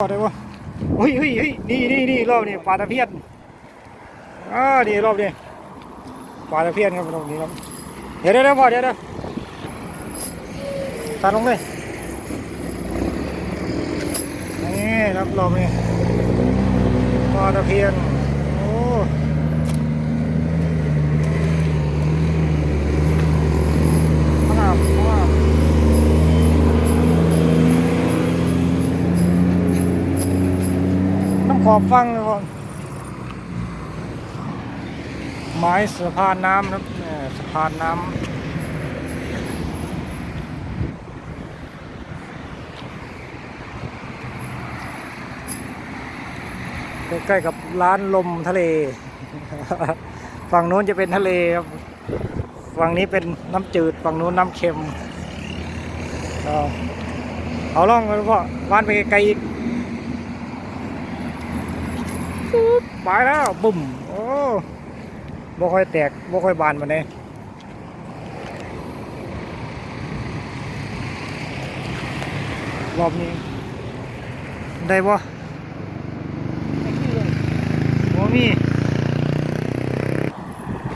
อได้ปะเฮ้ยเฮ้ยเฮ้ยนี่นี่นี่รอบนี้ปลาตะเพียนอ่านี่รอบนี้ปลาตะเพียนครับตรงนี้ครับ เดี๋ยวเดี๋ยวเดี๋ยวพอเดี๋ยวเดี๋ยวตัดลงเลยนี่ครับรอบนี้ปลาตะเพียน อบฟังเลยครับไม้สะพานน้ำครับสะพานน้ำใกล้ๆกับร้านลมทะเล ฝั่งโน้นจะเป็นทะเลครับ ฝั่งนี้เป็นน้ำจืด ฝั่งโน้นน้ำเค็ม เอาล่องกันพ่อว่านไปไกลอีก ปุ๊บไปแล้วบุ่มโอ้บ่ค่อยแตกบ่ค่อยบานมาเนี่ยรอบนี้ ได้บ่บ่มี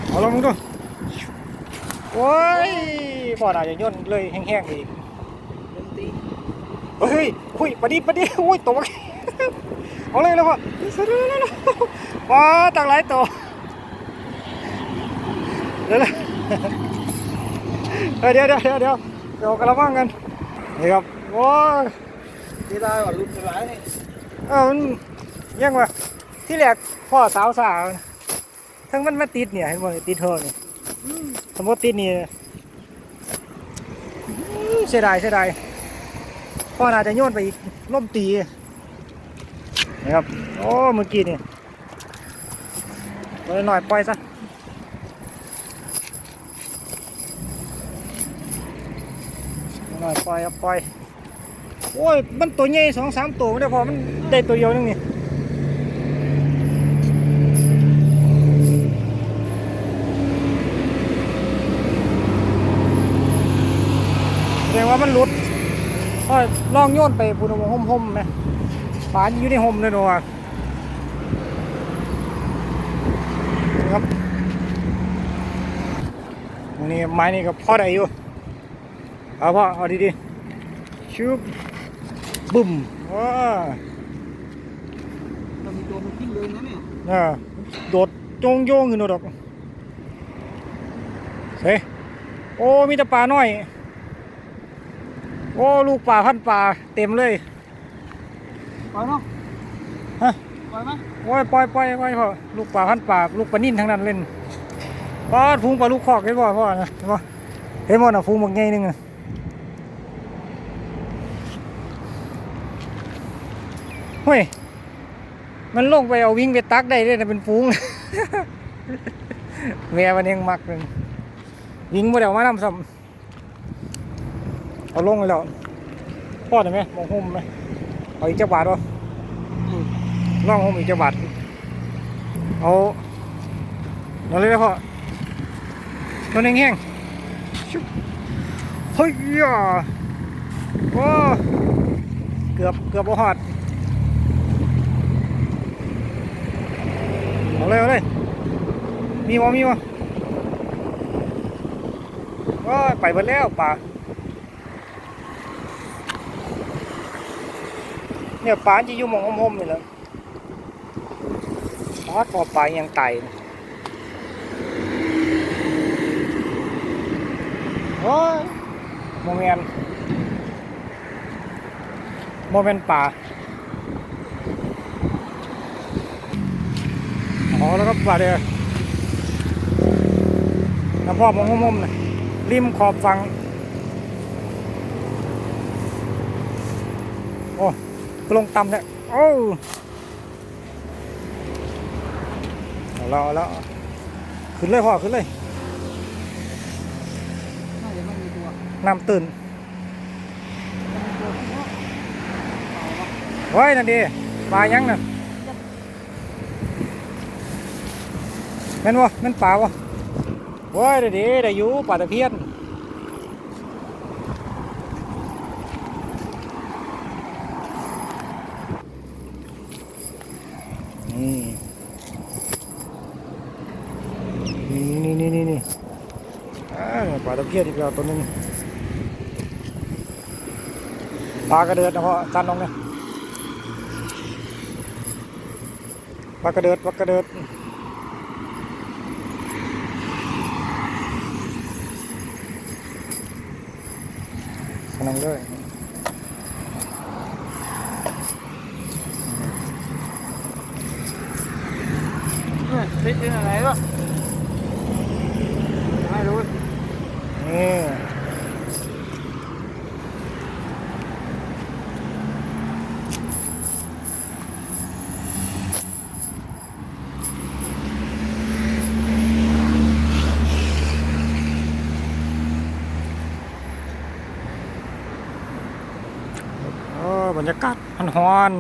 เอาลองดูโอ้ยพอหน่าจะย่นเลยแห้งๆอีกเฮ้ยคุยปะดิปะดิโอ้ยตก เอาเลยแล้วพ่อว้าตั้งหลายตัวเดี๋ยวเดี๋ยวเดี๋ยวเดี๋ยวเดี๋ยวเดี๋ยวกระมังกันนี่ครับโอ้ยที่ได้ว่ารุ่นร้ายนี่เออมันยังวะที่แรกพ่อสาวสาวทั้งมันมาติดเนี่ยเห็นบ่ติดเธอเนี่ยสมมติติดนี่เสียดายเสียดายพ่อน่าจะโยนไปล่มตี นะครับ โอ้ เมื่อกี้นี่ปล่อยหน่อยปล่อยซะหน่อยปล่อยเอาปล่อย โอ้ย มันตัวใหญ่สองสามตัวไม่ได้พอ มันได้ตัวเดียวนึงนี่แสดงว่ามันหลุดก็ลองโยนไปปูนมห่มๆไหม ปลาอยู่ในห่มเลยหนูอะครับอันนี่ไม้นี่ก็พอได้อยู่ เอาพ่อเอาดีๆชุบบุ่มว้าเรามีตัวมันขึ้นเลยนะเนี่ยน่ะโดดโจงโยงอยู่โนดอกเฮ้ยโอ้มีแต่ปลาน้อย โอ้ ลูกปลาพันปลาเต็มเลย ปล่อยเนาะฮะปล่อยไหมโอ้ยปล่อยปล่อยปล่อยพ่อลูกปลาพันปลาลูกปลานิ่นทั้งนั้นเล่นปลาฟูงปลาลูกคอกเห็นบ่พ่อนะเห็นบ่เห็นบ่น่ะฟูงบักใหญ่หนึงอะเฮ้ยมันลงไปเอาวิ่งไปตักได้เลยนะเป็นฟูงแม่มันยังมักเลยวิ่งบ่ได้เอามานำซ้ำเอาลงไปแล้วพ่อได้ไหมมองห่มไหม เอาอีกจักบาทวะล่องห่มอีกจักบาทเอาเอาเลยนะพ่อตัวแห้งๆชุบเฮ้ยอะโอ้เกือบเกือบบ่หอดเอาเลยเอาเลยมีวะมีวะโอ้ไปหมดแล้วป่า เนี่ยป่าจะอยู่มองห่มๆนี่แหละปลาพอปลายังไตนะโอ้ยโมเมนโมเมนป่าอ๋อแล้วก็ปลาเดียวน้ำพ่อมองมุมๆนะริมขอบฟัง โอ้ก ลงต่ำเนี่ยโอ้เอาแล้วเอาแล้วขึ้นเลยพ่อขึ้นเลยน่าจะไม่มีตัวน้ำตื่นไม่มีตัวที่เนาะเอาวะเฮ้ยนั่นดีปลายังน่ะแม่นวะแม่นปลาวะเฮ้ยเดี๋ยวดีได้อยู่ปลาตะเพียน นี่นี่นี่นี่นี่อ่าเนี่ยปลาตะเพียนอีกแล้วตัวหนึงปลากระเดิดนะพ่อจานลงเนี่ยปลากระเดิดปลากระเดิดกำลังเลยเนี่ยติดเป็นอะไรวะไม่รู้ นี่โอ้ บรรยากาศมันฮ้อน